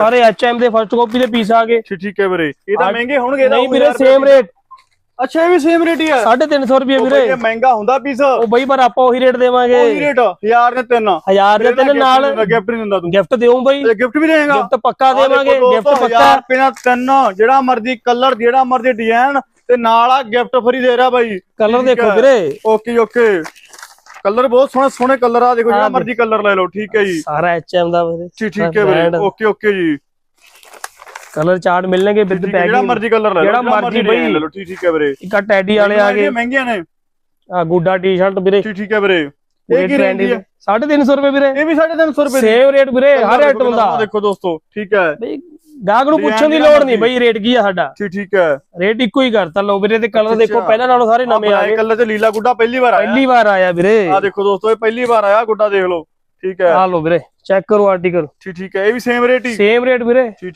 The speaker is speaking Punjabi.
ਸਾਰੇ ਐਚਐਮ ਦੇ ਫਸਟ ਕਾਪੀ ਦੇ ਪੀਸ ਆ ਗਏ। ਠੀਕ ਠੀਕ ਹੈ ਵੀਰੇ। ਇਹ ਤਾਂ। ਮਹਿੰਗੇ ਹੋਣਗੇ ਨਹੀਂ ਵੀਰੇ ਸੇਮ ਰੇਟ ਅੱਛਾ ਇਹ ਵੀ ਸੇਮ ਰੇਟ ਹੀ ਆ। 350 ਰੁਪਏ ਵੀਰੇ। ਇਹ ਮਹਿੰਗਾ ਹੁੰਦਾ ਪੀਸ ਉਹ ਬਈ ਪਰ ਆਪਾਂ ਉਹੀ ਰੇਟ ਦੇਵਾਂਗੇ। ਉਹੀ ਰੇਟ 1000 ਦੇ ਤਿੰਨ। ਹਜ਼ਾਰ ਦੇ ਤਿੰਨ ਨਾਲ ਗਿਫਟ ਨਹੀਂ ਦਿੰਦਾ ਤੂੰ। ਗਿਫਟ ਦਿਉਂ ਬਈ। ਗਿਫਟ ਵੀ ਦੇਗਾ ਗਿਫਟ ਪੱਕਾ ਦੇਵਾਂਗੇ ਗਿਫਟ ਪੱਕਾ। ਨਾਲ ਤਿੰਨ ਜਿਹੜਾ ਮਰਜ਼ੀ ਕਲਰ ਜਿਹੜਾ ਮਰਜ਼ੀ ਡਿਜ਼ਾਈਨ ਤੇ ਨਾਲ ਆ ਗਿਫਟ ਫਰੀ ਦੇ ਰਿਹਾ ਬਾਈ। ਕਲਰ ਦੇਖੋ। ਵੀਰੇ। Okay okay. ਕਲਰ ਬਹੁਤ ਸੋਹਣੇ ਸੋਹਣੇ ਕਲਰ ਆ ਦੇਖੋ ਜਿਹੜਾ ਮਰਜ਼ੀ ਕਲਰ ਲੈ ਲਓ ਠੀਕ ਹੈ ਜੀ। ਸਾਰਾ ਐਚਐਮ ਦਾ ਵੀਰੇ ਠੀਕ ਠੀਕ ਹੈ ਵੀਰੇ। ਓਕੇ ਓਕੇ ਜੀ। ਕਲਰ ਚਾਰਟ ਮਿਲਣਗੇ ਵਿਦ ਹੈ, ਜਿਹੜਾ ਪੈਕਿੰਗ ਮਰਜ਼ੀ ਕਲਰ ਲੈ ਲਓ ਜਿਹੜਾ ਮਰਜ਼ੀ ਬਈ। ਲੈ ਲਓ ਠੀਕ ਠੀਕ ਹੈ ਵੀਰੇ। ਇੱਕ ਆ ਟੈਡੀ ਵਾਲੇ ਆ ਗਏ। ਮਹਿੰਗੀਆਂ ਨੇ। ਆ ਗੁੱਡਾ ਟੀ-ਸ਼ਰਟ ਵੀਰੇ। ਠੀਕ ਠੀਕ ਹੈ ਵੀਰੇ। ਇਹ ਕੀ ਰੇਂਜ ਹੈ 350 ਰੁਪਏ ਵੀਰੇ। ਇਹ ਵੀ 350 ਰੁਪਏ ਸੇਮ ਰੇਟ ਵੀਰੇ ਹਰ ਆਈਟਮ ਦਾ। ਦੇਖੋ ਦੋਸਤੋ ਠੀਕ ਹੈ। ਬਈ ਗਾਹਕ ਨੂੰ ਪੁੱਛਣ ਦੀ ਲੋੜ ਨਹੀਂ। ਬਈ ਰੇਟ ਕੀ ਆ ਸਾਡਾ? ਠੀਕ ਠੀਕ ਹੈ। ਰੇਟ ਇੱਕੋ ਹੀ ਕਰਤਾ। ਲਓ ਵੀਰੇ ਤੇ ਕਲਰ ਦੇਖੋ। ਪਹਿਲਾਂ ਨਾਲੋਂ ਸਾਰੇ ਨਵੇਂ ਆ ਗਏ। ਕਲਰ ਤੇ ਲੀਲਾ ਗੁੱਡਾ ਪਹਿਲੀ ਵਾਰ ਆਇਆ। ਪਹਿਲੀ ਵਾਰ ਆਇਆ ਵੀਰੇ। ਆ ਦੇਖੋ ਦੋਸਤੋ ਇਹ ਪਹਿਲੀ ਵਾਰ ਆਇਆ ਗੁੱਡਾ ਦੇਖ ਲਓ। ਠੀਕ ਹੈ। ਆ ਲਓ ਵੀਰੇ ਚੈੱਕ ਕਰੋ ਆਰਟੀਕਲ ਠੀਕ ਠੀਕ ਹੈ ਇਹ ਵੀ ਸੇਮ ਰੇਟ ਹੀ। ਸੇਮ ਰੇਟ ਵੀਰੇ। ਠੀਕ।